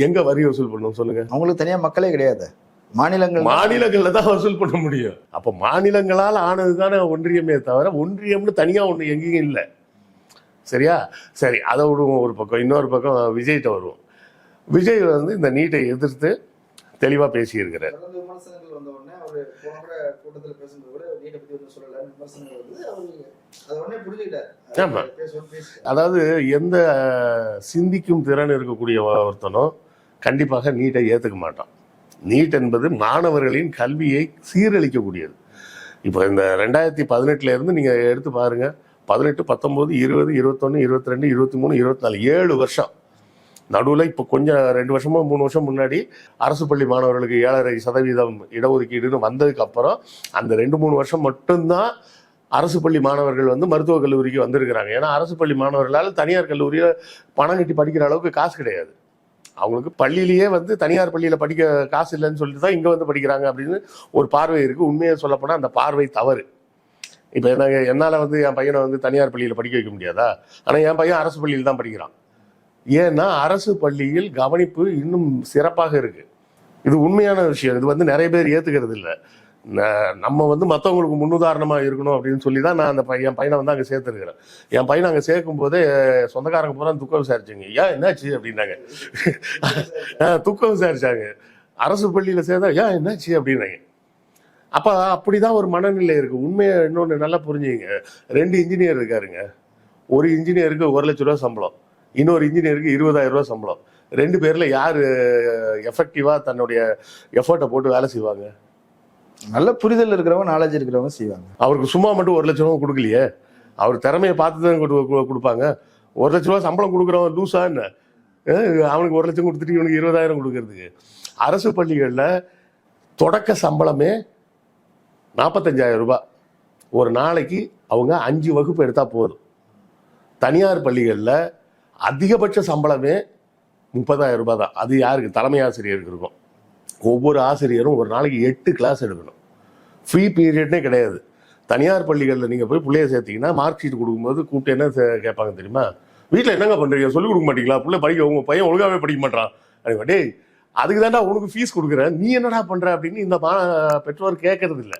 எங்க வரி வசூல் பண்ணணும் சொல்லுங்க. அவங்களுக்கு தனியா மக்களே கிடையாது. மாநிலங்கள். மாநிலங்கள்ல தான் வசூல் பண்ண முடியும். அப்ப மாநிலங்களால் ஆனதுதானே ஒன்றியமே தவிர ஒன்றியம்னு தனியா ஒண்ணு எங்கேயும் இல்லை. சரியா? சரி அதை விடுவோம் ஒரு பக்கம். இன்னொரு பக்கம் விஜய்கிட்ட வருவோம். விஜய் வந்து இந்த நீட்டை எதிர்த்து தெளிவா பேசியிருக்கிறார். தொடர்ந்து விமர்சனங்கள் வந்த உடனே அவர் போன முறை கூட்டத்தில் பேசும்போது கூட நீட்டை பத்தி ஒன்றும் சொல்லல. விமர்சனங்கள் வந்து அவருக்கு அதை உடனே புரிஞ்சுக்கிட்டார். ஆமா. பேசுவோம் பேசி அதாவது எந்த சிந்திக்கும் திறன் இருக்கக்கூடிய ஒருத்தனும் கண்டிப்பாக நீட்டை ஏத்துக்க மாட்டான். நீட் என்பது மாணவர்களின் கல்வியை சீரழிக்கக்கூடியது. இப்போ இந்த ரெண்டாயிரத்தி பதினெட்டுலேருந்து நீங்கள் எடுத்து பாருங்கள் பதினெட்டு பத்தொம்போது இருபது இருபத்தொன்று இருபத்தி ரெண்டு இருபத்தி மூணு இருபத்தி நாலு ஏழு வருஷம். நடுவில் இப்போ கொஞ்சம் ரெண்டு வருஷமோ மூணு வருஷம் முன்னாடி அரசு பள்ளி மாணவர்களுக்கு ஏழரை சதவீதம் இடஒதுக்கீடுன்னு வந்ததுக்கு அப்புறம் அந்த ரெண்டு மூணு வருஷம் மட்டும்தான் அரசு பள்ளி மாணவர்கள் வந்து மருத்துவக் கல்லூரிக்கு வந்திருக்கிறாங்க. ஏன்னா அரசு பள்ளி மாணவர்களால் தனியார் கல்லூரியில் பணம் கட்டி படிக்கிற அளவுக்கு காசு கிடையாது. அவங்களுக்கு பள்ளியிலேயே வந்து தனியார் பள்ளியில் படிக்க காசு இல்லைன்னு சொல்லிட்டு தான் இங்கே வந்து படிக்கிறாங்க அப்படின்னு ஒரு பார்வை இருக்குது உண்மையை சொல்லப்போனால் அந்த பார்வை தவறு. இப்போ என்ன என்னால் வந்து என் பையனை வந்து தனியார் பள்ளியில் படிக்க வைக்க முடியாதா? ஆனால் என் பையன் அரசு பள்ளியில் தான் படிக்கிறான். ஏன்னா அரசு பள்ளியில் கவனிப்பு இன்னும் சிறப்பாக இருக்கு. இது உண்மையான விஷயம். இது வந்து நிறைய பேர் ஏற்றுக்கிறது இல்லை. நம்ம வந்து மற்றவங்களுக்கு முன்னுதாரணமாக இருக்கணும் அப்படின்னு சொல்லி தான் நான் அந்த பையன் என் பையனை வந்து அங்கே சேர்த்துருக்கிறேன். என் பையனை அங்கே சேர்க்கும் போதே சொந்தக்காரங்க பூரா துக்கம் விசாரிச்சுங்க. ஏன் என்னாச்சு? அப்படின்னாங்க. துக்கம் விசாரிச்சாங்க. அரசு பள்ளியில் சேர்ந்தா ஏன் என்னாச்சு? அப்படின்னாங்க. அப்ப அப்படிதான் ஒரு மனநிலை இருக்குது உண்மையை இன்னொன்று நல்லா புரிஞ்சுங்க. ரெண்டு இன்ஜினியர் இருக்காருங்க. ஒரு இன்ஜினியருக்கு ஒரு லட்ச ரூபா சம்பளம். இன்னொரு இன்ஜினியருக்கு இருபதாயிரம் ரூபா சம்பளம். ரெண்டு பேரில் யார் எஃபெக்டிவாக தன்னுடைய எஃபர்ட்டை போட்டு வேலை செய்வாங்க? நல்ல புரிதல் இருக்கிறவங்க நாலேஜ் இருக்கிறவங்க செய்வாங்க. அவருக்கு சும்மா மட்டும் ஒரு லட்ச ரூபா கொடுக்கலையே. அவர் திறமையை பார்த்து தான் கொடு- கொடுப்பாங்க. ஒரு லட்ச ரூபா சம்பளம் கொடுக்குறவன் லூசா என்ன? அவனுக்கு ஒரு லட்சம் கொடுத்துட்டு இவனுக்கு இருபதாயிரம் கொடுக்கறதுக்கு. அரசு பள்ளிகளில் தொடக்க சம்பளமே நாற்பத்தஞ்சாயிரம் ரூபாய் ஒரு நாளைக்கு அவங்க அஞ்சு வகுப்பு எடுத்தால் போதும். தனியார் பள்ளிகளில் அதிகபட்ச சம்பளமே முப்பதாயிரம் ரூபாய் தான். அது யாருக்கு? தலைமை ஆசிரியருக்கு இருக்கும். ஒவ்வொரு ஆசிரியரும் ஒரு நாளைக்கு எட்டு கிளாஸ் எடுக்கணும். ஃப்ரீ பீரியட்னே கிடையாது. தனியார் பள்ளிகளில் நீங்கள் போய் பிள்ளைய சேர்த்தீங்கன்னா மார்க் ஷீட் கொடுக்கும்போது கூப்பிட்டு என்ன கேட்பாங்க தெரியுமா? வீட்டில் என்னங்க பண்ணுறீங்க சொல்லிக் கொடுக்க மாட்டீங்களா? பிள்ளை படிக்க உங்கள் பையன் ஒழுங்காவே படிக்க மாட்டான் அப்படிங்க டேய் அதுக்கு தான்டா உனக்கு ஃபீஸ் கொடுக்குறேன் நீ என்னடா பண்ற? அப்படின்னு இந்த மா பெற்றோர் கேட்கறது இல்ல.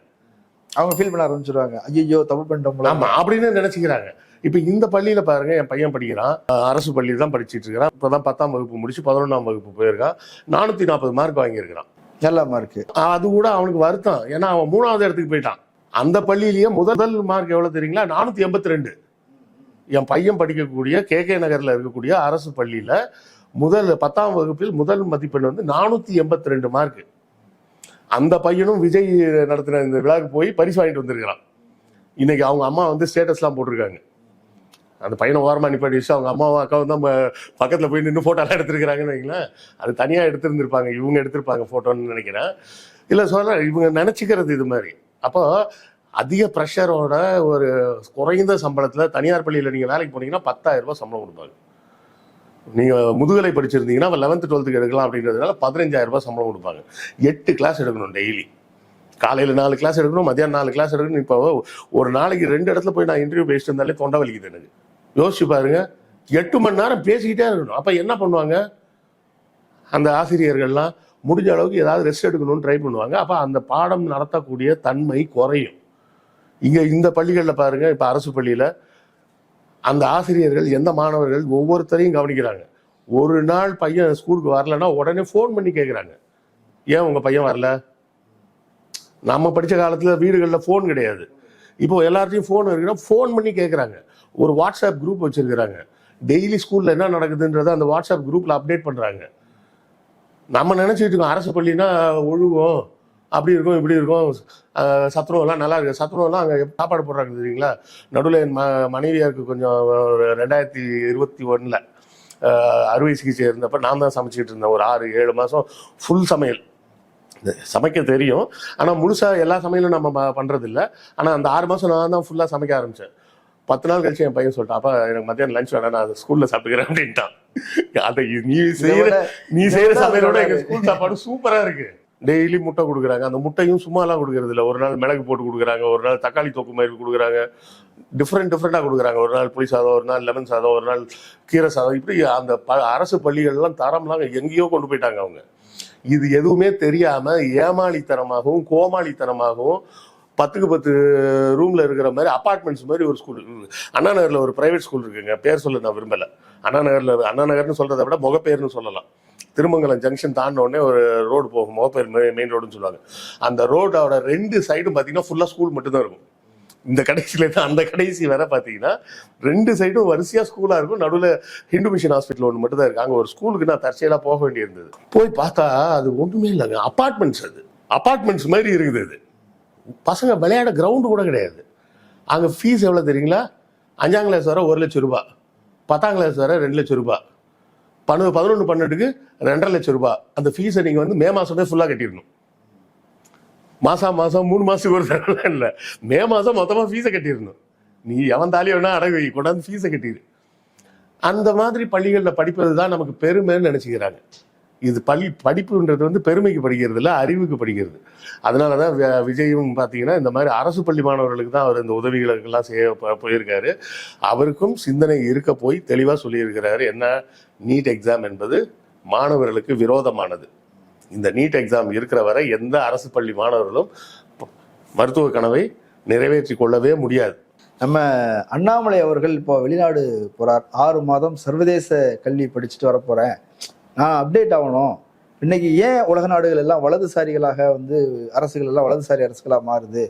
அவங்க ஃபீல் பண்ண ஆரம்பிச்சிருவாங்க. ஐயோ தப்பு பண்ணிட்டோம்ல ஆமா அப்படின்னு நினைச்சுக்கிறாங்க. இப்ப இந்த பள்ளியில பாருங்க என் பையன் படிக்கிறான். அரசு பள்ளியில் தான் படிச்சிட்டு இருக்கிறான். இப்பதான் பத்தாம் வகுப்பு முடிச்சு பதினொன்றாம் வகுப்பு போயிருக்கான். நானூத்தி நாற்பது மார்க் வாங்கியிருக்கிறான். நல்ல மார்க் அது கூட அவனுக்கு வருத்தம். ஏன்னா அவன் மூணாவது இடத்துக்கு போயிட்டான். அந்த பள்ளியிலேயே முதல் மார்க் எவ்வளோ தெரியுங்களா? நானூற்றி எண்பத்தி ரெண்டு. என் பையன் படிக்கக்கூடிய கே. கே. நகரில் இருக்கக்கூடிய அரசு பள்ளியில் முதல் பத்தாம் வகுப்பில் முதல் மதிப்பெண் வந்து நானூற்றி எண்பத்தி ரெண்டு மார்க் அந்த பையனும் விஜய் நடத்தின இந்த விழாவுக்கு போய் பரிசு வாங்கிட்டு வந்திருக்கிறான். இன்னைக்கு அவங்க அம்மா வந்து ஸ்டேட்டஸ்லாம் போட்டிருக்காங்க. அந்த பையனை ஓரமாக நிப்பாட்டி வச்சு அவங்க அம்மாவும் அக்காவும் தான் பக்கத்தில் பக்கத்துல போய் நின்று ஃபோட்டோலாம் எடுத்திருக்கிறாங்கன்னு வைங்களேன். அது தனியாக எடுத்திருந்திருப்பாங்க. இவங்க எடுத்திருப்பாங்க ஃபோட்டோன்னு நினைக்கிறேன். இல்லை சொல்ல இவங்க நினச்சிக்கிறது இது மாதிரி. அப்போ அதிக ப்ரெஷரோட ஒரு குறைந்த சம்பளத்தில் தனியார் பள்ளியில் நீங்கள் வேலைக்கு போனீங்கன்னா பத்தாயிரம் ரூபாய் சம்பளம் கொடுப்பாங்க. நீங்கள் முதுகலை படிச்சிருந்தீங்கன்னா லெவன்த்து டுவெல்த்துக்கு எடுக்கலாம் அப்படின்றதுனால பதினஞ்சாயிரம் ரூபாய் சம்பளம் கொடுப்பாங்க. எட்டு கிளாஸ் எடுக்கணும் டெய்லி காலையில் நாலு கிளாஸ் எடுக்கணும் மதியானம் நாலு கிளாஸ் எடுக்கணும். இப்போ ஒரு நாளைக்கு ரெண்டு இடத்துல போய் நான் இன்டர்வியூ பேசிட்டு இருந்தாலே தொண்டை வலிக்குது எனக்கு. யோசிச்சு பாருங்க. எட்டு மணி நேரம் பேசிக்கிட்டே இருக்கணும். அப்போ என்ன பண்ணுவாங்க? அந்த ஆசிரியர்கள்லாம் முடிஞ்ச அளவுக்கு ஏதாவது ரெஸ்ட் எடுக்கணும்னு ட்ரை பண்ணுவாங்க. அப்போ அந்த பாடம் நடத்தக்கூடிய தன்மை குறையும். இங்கே இந்த பள்ளிகளில் பாருங்க இப்போ அரசு பள்ளியில் அந்த ஆசிரியர்கள் எந்த மாணவர்கள் ஒவ்வொருத்தரையும் கவனிக்கிறாங்க. ஒரு நாள் பையன் ஸ்கூலுக்கு வரலன்னா உடனே ஃபோன் பண்ணி கேட்குறாங்க ஏன் உங்கள் பையன் வரல? நம்ம படித்த காலத்தில் வீடுகளில் ஃபோன் கிடையாது. இப்போ எல்லார்ட்டையும் ஃபோன் இருக்குன்னா ஃபோன் பண்ணி கேட்குறாங்க ஒரு வாட்ஸ்அப் குரூப் வச்சிருக்கிறாங்க. டெய்லி ஸ்கூல்ல என்ன நடக்குதுன்றதை அந்த வாட்ஸ்அப் குரூப்ல அப்டேட் பண்றாங்க. நம்ம நினைச்சிட்டு இருக்கோம் அரசு பள்ளினா ஒழுகும். அப்படி இருக்கும் இப்படி இருக்கும். அஹ் சத்துணவுலாம் நல்லா இருக்கு. சத்துணவுலாம் அங்கே சாப்பாடு போடுறாங்க தெரியுங்களா? நடுவில் என் ம மனைவியாருக்கு கொஞ்சம் ரெண்டாயிரத்தி இருபத்தி ஒன்றில் அறுவை சிகிச்சை இருந்தப்ப நான் தான் சமைச்சிட்டு இருந்தேன். ஒரு ஆறு ஏழு மாதம் ஃபுல் சமையல். சமைக்க தெரியும். ஆனால் முழுசாக எல்லா சமையலும் நம்ம பண்ணுறதில்ல ஆனால் அந்த ஆறு மாதம் நான் தான் ஃபுல்லாக சமைக்க ஆரம்பித்தேன் பத்து நாள் கழிச்சு என் பையன் சொல்லிட்டான் அப்பா எனக்கு மத்தியானம் லஞ்ச் வேணாம் நான் ஸ்கூலில் சாப்பிட்டுக்கிறேன் அப்படின்ட்டான். அதை நீ செய்யற நீ செய்யற சமையலோட எங்க ஸ்கூல் சாப்பாடு சூப்பரா இருக்கு. டெய்லி முட்டை கொடுக்குறாங்க. அந்த முட்டையும் சும்மாலாம் கொடுக்கறது இல்ல. ஒரு நாள் மிளகு போட்டு கொடுக்குறாங்க ஒரு நாள் தக்காளி தொக்கு மாதிரி கொடுக்குறாங்க. டிஃப்ரெண்ட் டிஃப்ரெண்டாக கொடுக்குறாங்க. ஒரு நாள் புளி சாதம் ஒரு நாள் லெமன் சாதம் ஒரு நாள் கீரை சாதம். இப்படி அந்த ப அரசு பள்ளிகள்லாம் தரம்லாம் எங்கேயோ கொண்டு போயிட்டாங்க அவங்க. இது எதுவுமே தெரியாம ஏமாளித்தனமாகவும் கோமாளித்தனமாகவும் பத்துக்கு பத்து ரூமில் இருக்கிற மாதிரி அப்பார்ட்மெண்ட்ஸ் மாதிரி ஒரு ஸ்கூல் அண்ணா நகரில் ஒரு ப்ரைவேட் ஸ்கூல் இருக்குங்க. பேர் சொல்ல நான் விரும்பலை. அண்ணா நகரில் அண்ணா நகர்னு சொல்றதை விட முகப்பேர்னு சொல்லலாம். திருமங்கலம் ஜங்ஷன் தாண்டின ஒரு ரோடு போகும். முகப்பேர் மெயின் ரோடுன்னு சொல்லுவாங்க. அந்த ரோடோட ரெண்டு சைடும் பார்த்தீங்கன்னா ஃபுல்லாக ஸ்கூல் மட்டும்தான் இருக்கும். இந்த கடைசியிலேருந்து அந்த கடைசி வரை பார்த்தீங்கன்னா ரெண்டு சைடும் வரிசையாக ஸ்கூலாக இருக்கும். நடுவில் ஹிந்து மிஷன் ஹாஸ்பிட்டல் ஒன்று மட்டும் தான் இருக்கு. அங்கே ஒரு ஸ்கூலுக்கு நான் தற்செயலாக போக வேண்டியிருந்தது. போய் பார்த்தா அது ஒன்றுமே இல்லைங்க. அப்பார்ட்மெண்ட்ஸ் அது. அப்பார்ட்மெண்ட்ஸ் மாதிரி இருக்குது அது பசங்க விளையாட கிரவுண்டு கூட கிடையாது. அங்கே ஃபீஸ் எவ்வளோ தெரியுங்களா? அஞ்சாம் கிளாஸ் வர ஒரு லட்சம் ரூபா பத்தாம் கிளாஸ் வர ரெண்டு லட்சம் ரூபாய். பன்னெண்டு பதினொன்று பன்னெண்டுக்கு ரெண்டரை லட்சம் ரூபாய். அந்த ஃபீஸை நீங்கள் வந்து மே மாதமே ஃபுல்லாக கட்டிடணும். மாசம் மாசம் மூணு மாசத்துக்கு ஒரு தடவை இல்லை. மே மாசம் மொத்தமாக ஃபீஸை கட்டிடணும். நீ எவன் தாலி வேணா அடகு வை கொண்டாந்து ஃபீஸை கட்டிடு. அந்த மாதிரி பள்ளிகளில் படிப்பது தான் நமக்கு பெருமைன்னு நினச்சிக்கிறாங்க. இது பள்ளி படிப்புன்றது வந்து பெருமைக்கு படிக்கிறது இல்லை அறிவுக்கு படிக்கிறது. அதனால தான் விஜயும் பார்த்தீங்கன்னா இந்த மாதிரி அரசு பள்ளி மாணவர்களுக்கு தான் அவர் இந்த உதவிகளுக்கெல்லாம் செய்ய போயிருக்காரு. அவருக்கும் சிந்தனை இருக்க போய் தெளிவாக சொல்லியிருக்கிறாரு. என்ன? நீட் எக்ஸாம் என்பது மாணவர்களுக்கு விரோதமானது. இந்த நீட் எக்ஸாம் இருக்கிற வரை எந்த அரசு பள்ளி மாணவர்களும் மருத்துவ கனவை நிறைவேற்றி கொள்ளவே முடியாது. நம்ம அண்ணாமலை அவர்கள் இப்போ வெளிநாடு போறார். ஆறு மாதம் சர்வதேச கல்வி படிச்சுட்டு வர நான் அப்டேட் ஆகணும். இன்னைக்கு ஏன் உலக நாடுகள் எல்லாம் வலதுசாரிகளாக வந்து அரசுகள் எல்லாம் வலதுசாரி அரசுகளாக மாறுது?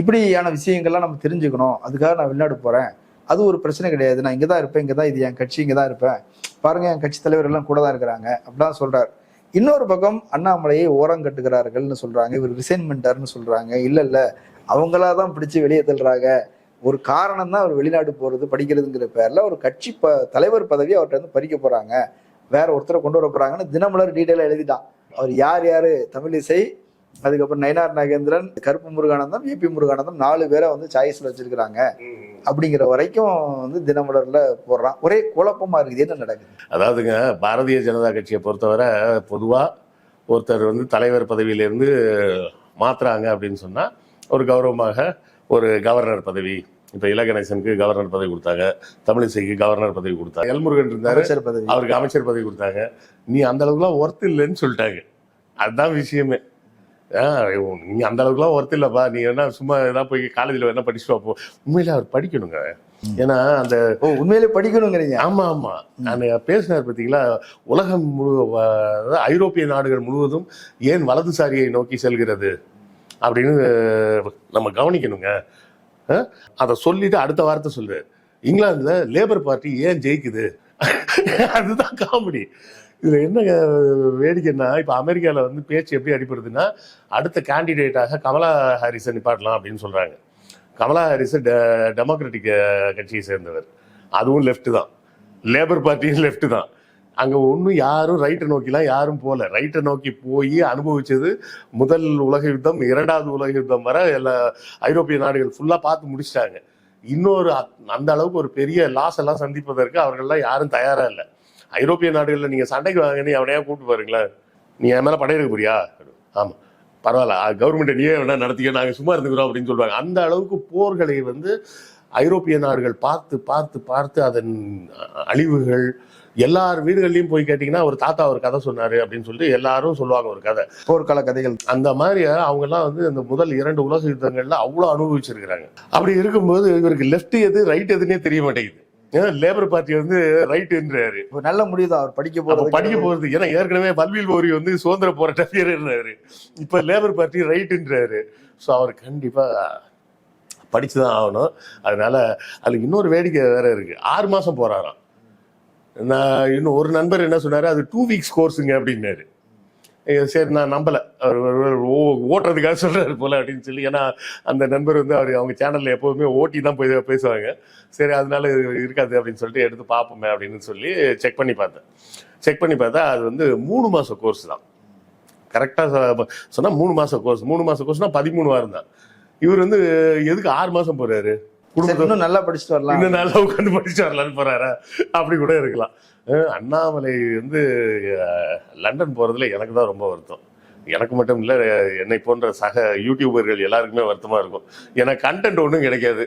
இப்படியான விஷயங்கள்லாம் நம்ம தெரிஞ்சுக்கணும். அதுக்காக நான் வெளிநாடு போகிறேன் அது ஒரு பிரச்சனை கிடையாது. நான் இங்கே தான் இருப்பேன் இங்கே தான் இது என் கட்சி இங்கே தான் இருப்பேன். பாருங்கள் என் கட்சி தலைவர் எல்லாம் கூட தான் இருக்கிறாங்க. அப்படிலாம் சொல்கிறார் இன்னொரு பக்கம் அண்ணாமலையை ஓரம் கட்டுகிறார்கள்னு சொல்கிறாங்க இவர் ரிசைன் சொல்கிறாங்க இல்லை இல்லை. அவங்களா தான் பிடிச்சு வெளியே தள்ளுறாங்க. ஒரு காரணம் தான் அவர் வெளிநாடு போகிறது படிக்கிறதுங்கிற பேரில் ஒரு கட்சி ப தலைவர் பதவி அவர்கிட்ட வந்து பறிக்க போகிறாங்க வேற ஒருத்தரை கொண்டு வர போறாங்கன்னு தினமலர் டீட்டெயிலா எழுதிட்டான். அவர் யார் யாரு? தமிழிசை அதுக்கப்புறம் நயனார் நாகேந்திரன் கருப்பு முருகானந்தம் ஏபி முருகானந்தம் நாலு பேரை வந்து சாய்ஸ்ல வச்சிருக்கிறாங்க. அப்படிங்கிற வரைக்கும் வந்து தினமலர்ல போடுறான். ஒரே குழப்பமா இருக்குது. என்ன நடக்குது? அதாவதுங்க பாரதிய ஜனதா கட்சியை பொறுத்தவரை பொதுவாக ஒருத்தர் வந்து தலைவர் பதவியிலேருந்து மாத்துறாங்க அப்படின்னு சொன்னால் ஒரு கௌரவமாக ஒரு கவர்னர் பதவி இப்போ இலகணேசனுக்கு கவர்னர் பதவி கொடுத்தாங்க. தமிழிசைக்கு கவர்னர் பதவி கொடுத்தாங்க. எல்முருகன் இருந்தாரு. பதவி. அவருக்கு அமைச்சர் பதவி கொடுத்தாங்க. நீ அந்த அளவுக்குலாம் ஒர்த் இல்லைன்னு சொல்லிட்டாங்க. அதுதான் விஷயமே. நீ அந்த அளவுக்குலாம் ஒர்த் இல்லைப்பா. நீ என்ன சும்மா ஏதாவது போய் காலேஜில் வேணா படிச்சுட்டு வா போ. உண்மையிலே அவர் படிக்கணுங்க. ஏன்னா அந்த உண்மையிலே படிக்கணுங்கிறீங்க. ஆமா ஆமா. நான் பேசினார் பார்த்தீங்களா உலகம் முழு ஐரோப்பிய நாடுகள் முழுவதும் ஏன் வலதுசாரியை நோக்கி செல்கிறது? அப்படின்னு நம்ம கவனிக்கணுங்க. அதை சொல்லிட்டு அடுத்த வார்த்தை சொல்றாரு. இங்கிலாந்துல லேபர் பார்ட்டி ஏன் ஜெயிக்குது? அதுதான் காமெடி இதுல என்ன வேடிக்கைன்னா இப்ப அமெரிக்கால வந்து பேச்சு எப்படி அடிப்படுதுன்னா அடுத்த கேண்டிடேட்டாக கமலா ஹாரிஸை நிப்பாட்டலாம் அப்படின்னு சொல்றாங்க. கமலா ஹாரிஸ் டெமோக்ராட்டிக் கட்சியை சேர்ந்தவர். அதுவும் லெஃப்ட் தான். லேபர் பார்ட்டியும் லெஃப்ட் தான். அங்க ஒன்றும் யாரும் ரைட்டை நோக்கிலாம் யாரும் போகல ரைட்டை நோக்கி போய் அனுபவிச்சது முதல் உலக யுத்தம் இரண்டாவது உலக யுத்தம் வர எல்லா ஐரோப்பிய நாடுகள் ஃபுல்லா பார்த்து முடிச்சிட்டாங்க. இன்னொரு அந்த அளவுக்கு ஒரு பெரிய லாஸ் எல்லாம் சந்திப்பதற்கு அவர்கள்லாம் யாரும் தயாரா இல்லை. ஐரோப்பிய நாடுகளில் நீங்க சண்டைக்கு வாங்கன்னு அவனையா கூப்பிட்டு பாருங்களேன். நீ என் மேல படையெடுக்க போறியா? ஆமா. பரவாயில்ல. கவர்மெண்ட் நீயே வேணா நடத்திக்க நாங்க சும்மா இருந்துக்கிறோம் அப்படின்னு சொல்லுவாங்க. அந்த அளவுக்கு போர்களை வந்து ஐரோப்பிய நாடுகள் பார்த்து பார்த்து பார்த்து அதன் அழிவுகள் எல்லார் வீடுகள்லயும் போய் கேட்டீங்கன்னா ஒரு தாத்தா ஒரு கதை சொன்னாரு அப்படின்னு சொல்லிட்டு எல்லாரும் சொல்லுவாங்க ஒரு கதை. போர்க்கால கதைகள். அந்த மாதிரி அவங்க எல்லாம் வந்து இந்த முதல் இரண்டு உலக யுத்தங்கள்ல அவ்வளவு அனுபவிச்சிருக்கிறாங்க. அப்படி இருக்கும்போது இவருக்கு லெஃப்ட் எது ரைட் எதுன்னே தெரிய மாட்டேங்குது. ஏன்னா லேபர் பார்ட்டி வந்து ரைட்டுன்றாரு நல்ல முடிவு தான் அவர் படிக்க போறது படிக்க போறது ஏன்னா ஏற்கனவே பல்வீல் ஓரி வந்து சுதந்திர போராட்ட வீரர்னாரு இப்ப லேபர் பார்ட்டி ரைட்டுன்றாரு ஸோ அவர் கண்டிப்பா படிச்சுதான் ஆகணும். அதனால அதுல இன்னொரு வேடிக்கை வேற இருக்கு. ஆறு மாசம் போறாராம். நான் இன்னும் ஒரு நண்பர் என்ன சொன்னார்? அது டூ வீக்ஸ் கோர்ஸுங்க அப்படின்னாரு. சரி நான் நம்பலை. அவர் ஒரு- ஓ- ஓட்டுறதுக்காக சொல்றாரு போல அப்படின்னு சொல்லி. ஏன்னா அந்த நண்பர் வந்து அவர் அவங்க சேனலில் எப்போதுமே ஓட்டி தான் போய் பேசுவாங்க. சரி அதனால இருக்காது அப்படின்னு சொல்லிட்டு எடுத்து பார்ப்போமே அப்படின்னு சொல்லி செக் பண்ணி பார்த்தேன். செக் பண்ணி பார்த்தா அது வந்து மூணு மாதம் கோர்ஸ் தான். கரெக்டாக சொன்னால் மூணு மாதம் கோர்ஸ் மூணு மாதம் கோர்ஸ்னால் பதிமூணு வாரம் தான். இவர் வந்து எதுக்கு ஆறு மாதம் போகிறாரு இன்னும் நல்லா படிச்சுட்டு வரலாம். இன்னும் நல்லா உட்காந்து படிச்சு வரலான்னு போறாரா? அப்படி கூட இருக்கலாம். அண்ணாமலை வந்து லண்டன் போறதுல எனக்கு தான் ரொம்ப வருத்தம். எனக்கு மட்டும் இல்லை என்னை போன்ற சக யூடியூபர்கள் எல்லாருக்குமே வருத்தமா இருக்கும். ஏன்னா கண்டென்ட் ஒன்றும் கிடைக்காது.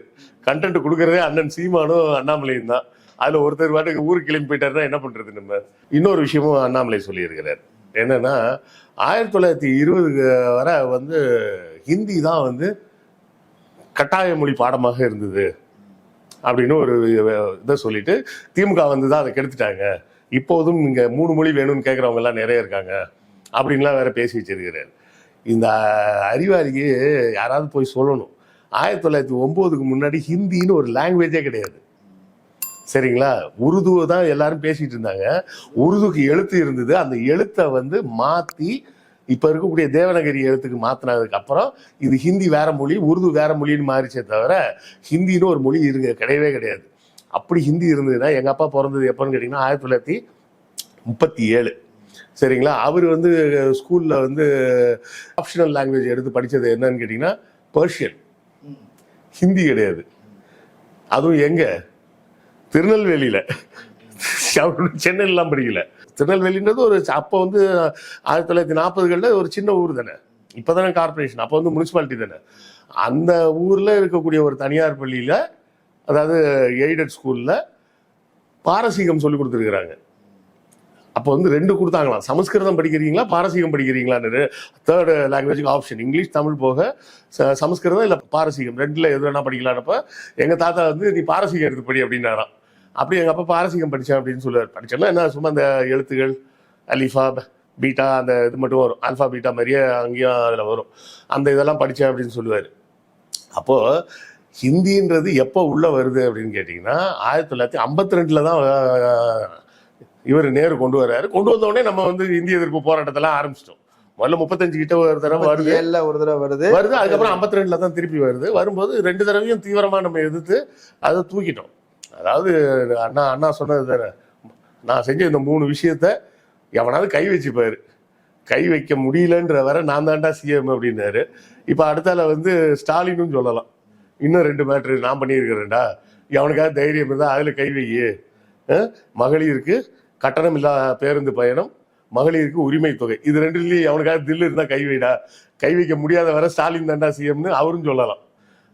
கண்டென்ட் கொடுக்கறதே அண்ணன் சீமானும் அண்ணாமலையும் தான். அதுல ஒருத்தர் பாட்டுக்கு ஊருக்கு கிளம்பி போயிட்டாருன்னா என்ன பண்றது நம்ம? இன்னொரு விஷயமும் அண்ணாமலை சொல்லியிருக்கிறார். என்னன்னா ஆயிரத்தி தொள்ளாயிரத்தி இருபதுக்கு வரை வந்து ஹிந்தி தான் வந்து கட்டாய மொழி பாடமாக இருந்தது அப்படின்னு ஒரு இதை சொல்லிட்டு திமுக வந்து தான் அதை கெடுத்துட்டாங்க. இப்போதும் இங்க மூணு மொழி வேணும்னு கேட்குறவங்க எல்லாம் நிறைய இருக்காங்க அப்படின்லாம் வேற பேசி வச்சிருக்கிறார். இந்த அறிவாளிக்கு யாராவது போய் சொல்லணும். ஆயிரத்தி தொள்ளாயிரத்தி ஒம்போதுக்கு முன்னாடி ஹிந்தின்னு ஒரு லாங்குவேஜே கிடையாது. சரிங்களா? உருதுவை தான் எல்லாரும் பேசிட்டு இருந்தாங்க. உருதுக்கு எழுத்து இருந்தது. அந்த எழுத்தை வந்து மாற்றி இப்போ இருக்கக்கூடிய தேவநகரி எழுத்துக்கு மாத்தினதுக்கு அப்புறம் இது ஹிந்தி வேற மொழி உருது வேற மொழின்னு மாறிச்சே தவிர ஹிந்தின்னு ஒரு மொழி இருங்க கிடையவே கிடையாது. அப்படி ஹிந்தி இருந்ததுன்னா எங்கள் அப்பா பிறந்தது எப்போன்னு கேட்டிங்கன்னா ஆயிரத்தி தொள்ளாயிரத்தி முப்பத்தி ஏழு. சரிங்களா? அவர் வந்து ஸ்கூலில் வந்து ஆப்ஷனல் லாங்குவேஜ் எடுத்து படித்தது என்னன்னு கேட்டிங்கன்னா பர்ஷியன் ஹிந்தி கிடையாது. அதுவும் எங்கே? திருநெல்வேலியில். சென்னையிலாம் படிக்கல. திருநெல்வேலின்றது ஒரு அப்போ வந்து ஆயிரத்தி தொள்ளாயிரத்தி நாற்பதுகளில் ஒரு சின்ன ஊர் தானே. இப்போதானே கார்பரேஷன் அப்போ வந்து முனிசிபாலிட்டி தானே. அந்த ஊரில் இருக்கக்கூடிய ஒரு தனியார் பள்ளியில் அதாவது எய்டட் ஸ்கூலில் பாரசீகம் சொல்லி கொடுத்துருக்குறாங்க. அப்போ வந்து ரெண்டு கொடுத்தாங்களாம். சமஸ்கிருதம் படிக்கிறீங்களா பாரசீகம் படிக்கிறீங்களான்னு. தேர்ட் லாங்குவேஜுக்கு ஆப்ஷன் இங்கிலீஷ் தமிழ் போக ச- சமஸ்கிருதம் இல்லை பாரசீகம். ரெண்டில் எது வேணா படிக்கலான்னப்ப எங்கள் தாத்தா வந்து நீ பாரசீகம் எடுத்து படி அப்படின்னாராம். அப்படி எங்க அப்பா பாரசீகம் படிச்சேன் அப்படின்னு சொல்லுவார். படிச்சோன்னா என்ன சும்மா அந்த எழுத்துகள் அலிஃபா பீட்டா அந்த இது மட்டும் வரும். ஆல்ஃபா பீட்டா மாதிரியே அங்கேயும் அதில் வரும். அந்த இதெல்லாம் படித்தேன் அப்படின்னு சொல்லுவார். அப்போ ஹிந்தின்றது எப்போ உள்ள வருது அப்படின்னு கேட்டிங்கன்னா ஆயிரத்தி தொள்ளாயிரத்தி ஐம்பத்தி ரெண்டுல தான் இவர் நேரு கொண்டு வர்றாரு. கொண்டு வந்த உடனே நம்ம வந்து இந்திய எதிர்ப்பு போராட்டத்தெல்லாம் ஆரம்பிச்சிட்டோம். முதல்ல முப்பத்தஞ்சு கிட்ட ஒரு தடவை வருது. ஏழுல ஒரு தடவை வருது. வருது. அதுக்கப்புறம் ஐம்பத்தி ரெண்டுல தான் திருப்பி வருது. வரும்போது ரெண்டு தடவையும் தீவிரமா நம்ம எதிர்த்து அதை தூக்கிட்டோம். அதாவது அண்ணா அண்ணா சொன்னது தானே நான் செஞ்ச இந்த மூணு விஷயத்த எவனாவது கை வச்சுப்பாரு. கை வைக்க முடியலன்ற வர நான் தான்டா சிஎம் அப்படின்னாரு. இப்போ அடுத்தால வந்து ஸ்டாலினும் சொல்லலாம். இன்னும் ரெண்டு மேட்ரு நான் பண்ணியிருக்கிறேன்டா. எவனுக்காவது தைரியம் இருந்தால் அதில் கை வையு மகளிருக்கு கட்டணம் இல்லா பேருந்து பயணம் மகளிருக்கு உரிமை தொகை. இது ரெண்டுலேயும் எவனுக்காவது தில்லு இருந்தால் கை வைடா. கை வைக்க முடியாத வர ஸ்டாலின் தாண்டா சிஎம்னு அவரும் சொல்லலாம்.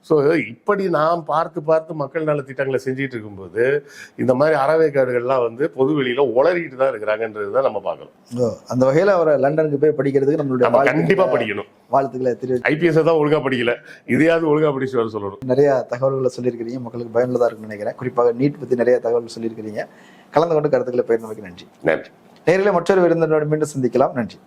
ஸோ இப்படி நாம் பார்த்து பார்த்து மக்கள் நல திட்டங்களை செஞ்சுட்டு இருக்கும்போது இந்த மாதிரி அறவேக்காடுகள்லாம் வந்து பொது வெளியில உளறிட்டு தான் இருக்கிறாங்கன்றது தான் நம்ம பார்க்கணும். அந்த வகையில அவரை லண்டனுக்கு போய் படிக்கிறதுக்கு நம்மளுடைய நம்ம வாழ்த்துக்களை- கண்டிப்பா படிக்கணும். வாழ்த்துக்களை தெரிவி ஐபிஎஸ் தான் ஒழுங்கா படிக்கல. இதையாவது ஒழுங்கா படிச்சு வர சொல்லணும். நிறைய தகவல்களை சொல்லியிருக்கிறீங்க. மக்களுக்கு பயனுள்ளதா இருக்கும்னு நினைக்கிறேன். குறிப்பாக நீட் பத்தி நிறைய தகவல் சொல்லியிருக்கிறீங்க. கலந்து கொண்டு கருத்துக்களை பயிர் நன்றி. நன்றி. நேரில் மற்றொரு விருந்தினரோடு மீண்டும் சந்திக்கலாம். நன்றி.